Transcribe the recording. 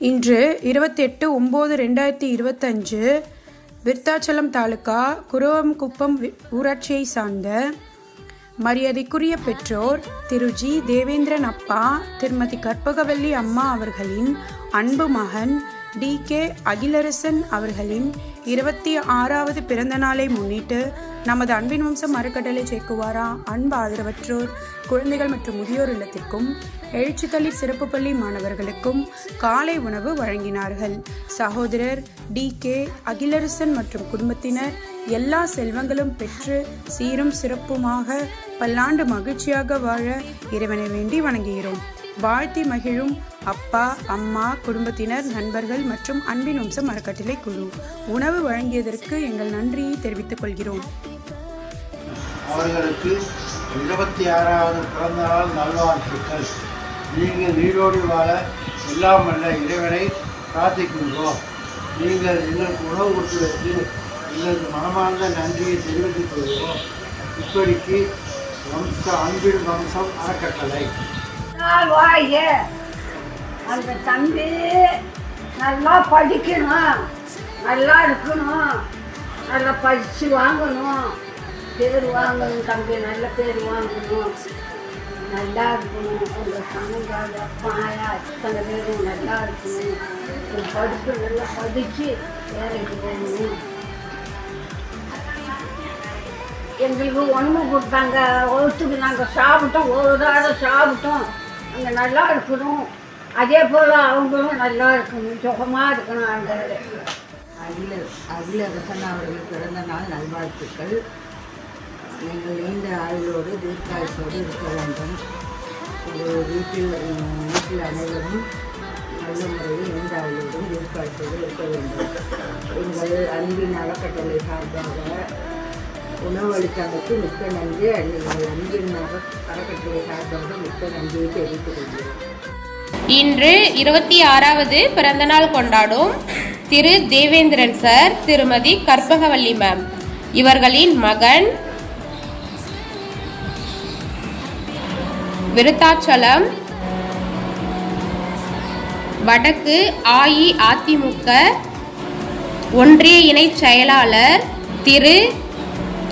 இன்று இருபத்தெட்டு ஒம்பது ரெண்டாயிரத்தி இருபத்தஞ்சு விருத்தாச்சலம் தாலுகா குருவம்குப்பம் வி- ஊராட்சியை சார்ந்த மரியாதைக்குரிய பெற்றோர் திரு ஜி. தேவேந்திரன் அப்பா திருமதி கற்பகவல்லி அம்மா அவர்களின் அன்பு மகன் டி. கே. அகிலரசன் அவர்களின் இருபத்தி ஆறாவது பிறந்த நாளை முன்னிட்டு நமது அன்பின் வம்சம் அறக்கட்டளை சேர்க்குவாரா? அன்பு ஆதரவற்றோர் குழந்தைகள் மற்றும் முதியோர் இல்லத்திற்கும் எழுச்சித்தளிர் சிறப்பு பள்ளி மாணவர்களுக்கும் காலை உணவு வழங்கினார்கள். சகோதரர் டி. கே. அகிலரசன் மற்றும் குடும்பத்தினர் எல்லா செல்வங்களும் பெற்று சீரும் சிறப்புமாக பல்லாண்டு மகிழ்ச்சியாக வாழ இறைவனை வேண்டி வணங்குகிறோம். வாழ்த்தி மகிழும் அப்பா அம்மா குடும்பத்தினர் நண்பர்கள் மற்றும் அன்பின் வம்சம் அறக்கட்டளை குழு. உணவு வழங்கியதற்கு எங்கள் நன்றியை தெரிவித்துக் கொள்கிறோம். அவர்களுக்கு இருபத்தி ஆறாவது பிறந்த நாள் நல்வாழ்த்துக்கள். நீங்கள் நீரோடி வாழ எல்லாம் வல்ல இறைவனை பிரார்த்திக்கின்றோம். நீங்கள் எங்களுக்கு உணவு கொடுத்ததற்கு எங்களுக்கு மனமார்ந்த நன்றியை தெரிவித்துக் கொள்கிறோம். இப்படிக்கு வம்ச அன்பில் வம்சம் அறக்கட்டளை. வாய. அந்த தம்பி நல்லா படிக்கணும். நல்லா இருக்கணும். நல்லா படித்து வாங்கணும். பேர் வாங்கணும் தம்பி. நல்ல பேர் வாங்கணும். நல்லா இருக்கணும். உங்கள் சமங்கால பாயா இத்தனை பேரும் நல்லா இருக்கணும். படிப்பு நல்லா படித்து வேலைக்கு போகணும். எங்களுக்கு ஒன்று கொடுத்தாங்க. ஒருத்துக்கு நாங்கள் சாப்பிட்டோம். ஒரு தடவை சாப்பிட்டோம். அங்கே நல்லா இருக்கணும். அதே போல் அவங்களும் நல்லா இருக்கணும். சுகமாக இருக்கணும் அந்த அகில அகிலரசன் அவர்கள் பிறந்த நாள் நல்வாழ்த்துக்கள். நீங்கள் நீண்ட ஆயுளோடு தீர்க்காயத்தோடு இருக்க வேண்டும். உங்கள் வீட்டில் வீட்டில் அனைவரும் நல்ல முறையில் நீண்ட ஆயுளோடும் தீர்க்காயத்தோடு இருக்க வேண்டும். எங்கள் அன்பின் அறக்கட்டளை சார்பாக உணவளித்தமைக்கு மிக்க நன்றி. நீங்கள் அன்பின் அறக்கட்டளை சார்பாக மிக்க நன்றியை தெரிவித்துக் கொள்கிறேன் இன்று இருபத்தி ஆறாவது பிறந்தநாள் கொண்டாடும் திரு தேவேந்திரன் சார் திருமதி கற்பகவல்லி மேம் இவர்களின் மகன் விருத்தாச்சலம் வடக்கு அஇஅதிமுக ஒன்றிய இணைச் செயலாளர் திரு